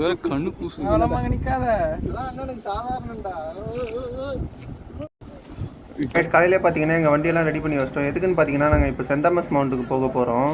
வேற கண்ணு கூசு நிற்காத இதெல்லாம் அண்ணனுக்கு சாதாரணம்டா. காலையிலே பார்த்தீங்கன்னா எங்கள் வண்டியெல்லாம் ரெடி பண்ணி வச்சிட்டோம். எதுக்குன்னு பார்த்தீங்கன்னா நாங்கள் இப்போ சென்ட் தாமஸ் மவுண்ட்டுக்கு போக போகிறோம்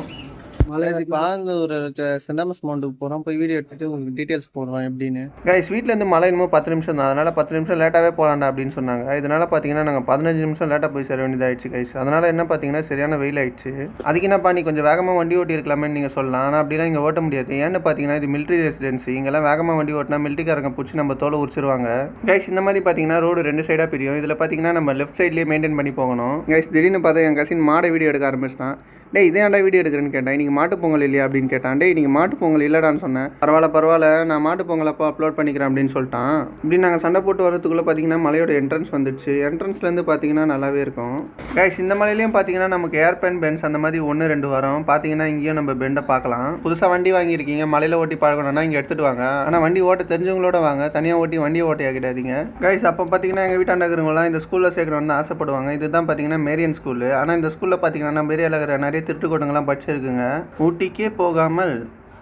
ஒரு சென்டாமஸ் மவுண்டுக்கு போகிறோம் போய் வீடியோ எடுத்துட்டு உங்களுக்கு டீட்டெயில்ஸ் போடுறோம் எப்படின்னு. கைஸ் வீட்டிலேருந்து மழை இன்னமும் பத்து நிமிஷம் தான். அதனால் பத்து நிமிஷம் லேட்டாகவே போகலாண்டா அப்படின்னு சொன்னாங்க. இதனால் பார்த்தீங்கன்னா நாங்கள் பதினஞ்சு நிமிஷம் லேட்டாக போய் சேர வேண்டியதாகிடுச்சு கைஸ் அதனால் என்ன பார்த்தீங்கன்னா சரியான வெயில் ஆயிடுச்சு. அதுக்கு என்னப்பா நீ கொஞ்சம் வேகமாக வண்டி ஓட்டி இருக்கலாமே நீங்கள் சொல்லலாம். ஆனால் அப்படிலாம் இங்கே ஓட்ட முடியாது. ஏன்னு பார்த்தீங்கன்னா இது மிலிட்ரி ரெசிடென்சி இங்கெல்லாம் வேகமாக வண்டி ஓட்டினா மிலிட்ரிக்காரங்க பிடிச்சி நம்ம தோலை உரிச்சிருவாங்க. கைஸ் இந்த மாதிரி பார்த்தீங்கன்னா ரோடு ரெண்டு சைடாக பிரியும். இதில் பார்த்தீங்கன்னா நம்ம லெஃப்ட் சைட்லேயே மெயின்டைன் பண்ணி போகணும். கைஸ் திடீர்னு பார்த்தா என் கசின் மாடை வீடியோ எடுக்க ஆரம்பிச்சிட்டான். டேய் இதே ஆண்டா வீடியோ எடுக்கிறேன்னு கேட்டேன். நீங்கள் மாட்டு பொங்கல் இல்லையா அப்படின்னு கேட்டான். டேய் நீங்கள் மாட்டு பொங்கல் இல்லடான்னு சொன்னேன். பரவாயில்ல பரவாயில்ல நான் மாட்டு அப்போ அப்லோட் பண்ணிக்கிறேன் அப்படின்னு சொல்லிட்டான். இப்படி நாங்கள் சண்டை போட்டு வரதுக்குள்ளே பார்த்தீங்கன்னா மலையோட என்ட்ரன்ஸ் வந்துடுச்சு. என்ட்ரன்ஸ்லேருந்து பார்த்தீங்கன்னா நல்லாவே இருக்கும். கைஸ் இந்த மலையிலையும் பார்த்தீங்கன்னா நமக்கு ஏர்பேன் பென்ஸ் அந்த மாதிரி ஒன்று ரெண்டு வரும். பார்த்தீங்கன்னா இங்கேயும் நம்ம பெண்டை பார்க்கலாம். புதுசாக வண்டி வாங்கியிருக்கீங்க. மலையில் ஓட்டி பழகணும்னா இங்கே எடுத்துகிட்டு வாங்க. ஆனால் வண்டி ஓட்ட தெரிஞ்சவங்களோட வாங்க. தனியாக ஓட்டி வண்டி ஓட்டி ஆகிடாதீங்க கைஸ் அப்போ பார்த்தீங்கன்னா எங்கள் வீட்டாண்ட இருக்கிறவங்களாம் இந்த ஸ்கூலில் சேர்க்கணும்னு ஆசைப்படுவாங்க. இதுதான் பார்த்தீங்கன்னா மேரியன் ஸ்கூலு ஆனால் இந்த ஸ்கூலில் பார்த்தீங்கன்னா நம்ம ஏரியாவில் இருக்கிற நிறைய திருட்டுக்கூட்டங்கள்லாம் படிச்சிருக்குங்க. ஊட்டிக்கே போகாமல்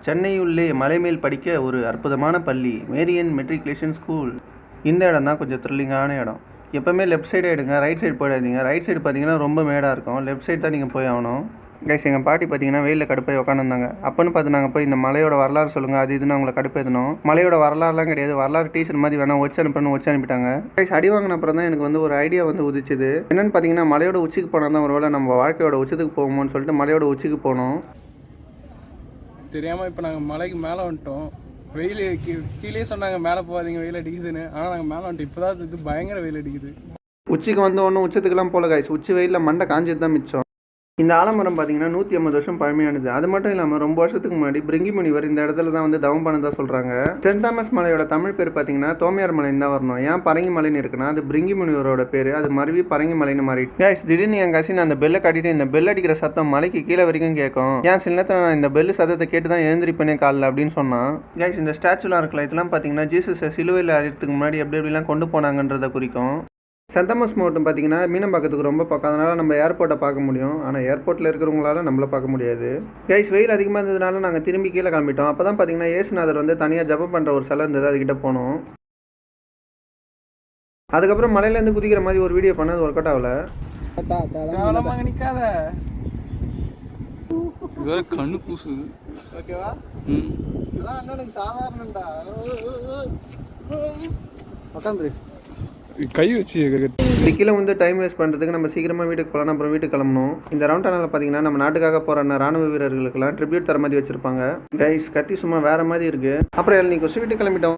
சென்னையுள்ளே மலைமேல் படிக்க ஒரு அற்புதமான பள்ளி மேரியன் மெட்ரிகுலேஷன் ஸ்கூல். இந்த இடம் தான் கொஞ்சம் த்ரில்லிங்கான இடம். எப்போவுமே லெஃப்ட் சைடு எடுங்க ரைட் சைடு போயிடாதீங்க. ரைட் சைடு பார்த்தீங்கன்னா ரொம்ப மேடாக இருக்கும். லெஃப்ட் சைடு தான் நீங்கள் போய் ஆகணும். கைஸ் எங்கள் பாட்டி பார்த்தீங்கன்னா வெயிலில் கடுப்பாய் உட்காந்துருந்தாங்க அப்போன்னு பார்த்து நாங்கள் போய் இந்த மலையோட வரலாறு சொல்லுங்கள் அது இதுன்னு அவங்களை கடுப்பேற்றணும் மலையோட வரலாறுலாம் கிடையாது. வரலாறு டீச்சர் மாதிரி வேணால் வச்சு அனுப்பணும் வச்சு அனுப்பிட்டாங்க. கைஸ் அடி வாங்கின அப்புறம் தான் எனக்கு வந்து ஒரு ஐடியா வந்து உதிச்சுது. என்னன்னு பார்த்தீங்கன்னா மலையோட உச்சிக்கு போனால் தான் ஒருவேளை நம்ம வாழ்க்கையோட உச்சத்துக்கு போகுமோன்னு சொல்லிட்டு மலையோட உச்சிக்கு போனோம். தெரியாமல் இப்போ நாங்கள் மலைக்கு மேலே வந்துட்டோம். வெயில் கீழே சொன்னாங்க மேலே போகாதீங்க வெயில் அடிக்குதுன்னு. ஆனால் நாங்கள் மேலே வந்துட்டோம். இப்போ தான் இது பயங்கர வெயில் அடிக்குது. உச்சிக்கு வந்த ஒன்றும் உச்சத்துக்குலாம் போல காய்ஸ் உச்சி வெயிலில் மண்டை காஞ்சது தான் மிச்சம். இந்த ஆலமரம் பார்த்தீங்கன்னா நூற்றி ஐம்பது வருஷம் பழமையானது. அது மட்டும் இல்லாமல் ரொம்ப வருஷத்துக்கு முன்னாடி பிரிங்கி முனிவர் இந்த இடத்துல தான் வந்து தவம் பண்ணதாக சொல்கிறாங்க சென்ட் தாமஸ் மலையோட தமிழ் பேர் பார்த்தீங்கன்னா தோமையார் மலைன்னு தான் வரணும். ஏன் பரங்கி மலைன்னு இருக்குன்னா அது பிரிங்கி முனிவரோட பேர். அது மருவி பரங்கி மலைன்னு மாறி. Guys திடீர்னு என் கசின் அந்த பெல்லை கட்டிட்டு இந்த பெல் அடிக்கிற சத்தம் மலைக்கு கீழே வரைக்கும் கேட்கும். ஏன் சில நேரத்தில் நான் இந்த பெல் சத்தத்தை கேட்டு தான் எழுந்திரிப்பேனே காலில் அப்படின்னு சொன்னான். கேஸ் இந்த ஸ்டாச்சுலாம் இருக்கலாம் இதெல்லாம் பார்த்தீங்கன்னா ஜீசஸை சிலுவையில் அறியறதுக்கு முன்னாடி எப்படி எப்படிலாம் கொண்டு போனாங்கன்றதை குறிக்கும். செந்தமஸ் மாவட்டம் பார்த்தீங்கன்னா மீனம்பாக்கத்துக்கு ரொம்ப பக்கம். அதனால் நம்ம ஏர்போர்ட்டை பார்க்க முடியும். ஆனால் ஏர்போர்ட்டில் இருக்கிறவங்களால நம்மள பார்க்க முடியாது. கைஸ் வெயில் அதிகமாக இருந்ததுனால நாங்கள் திரும்பி கீழே கிளம்பிட்டோம். அப்போ தான் பார்த்தீங்கன்னா ஏசுநாதர் வந்து தனியாக ஜபம் பண்ணுற ஒரு சிலை இருந்தது. அதுக்கிட்ட போனோம். அதுக்கப்புறம் மலையிலேருந்து குதிக்கிற மாதிரி ஒரு வீடியோ பண்ணது ஒர்க் அவுட் ஆகல. வேற கண்ணு கூசு ஓகேவா? ம். இதெல்லாம் அண்ணனுக்கு சாதாரணம்டா. உட்காந்துரு. கை வச்சு இப்படி வந்து டைம் வேஸ்ட் பண்ணுறதுக்கு நம்ம சீக்கிரமாக வீட்டுக்கு போகலாம் அப்புறம் வீட்டுக்கு கிளம்பணும். இந்த ரவுண்ட் டனலில் பார்த்தீங்கன்னா நம்ம நாட்டுக்காக போகிற ராணுவ வீரர்களுக்கெல்லாம் ட்ரிபியூட் தர மாதிரி வச்சிருப்பாங்க. கைஸ் கத்தி சும்மா வேற மாதிரி இருக்கு. அப்புறம் நீ கொசு வீட்டுக்கு கிளம்பிட்டோம்.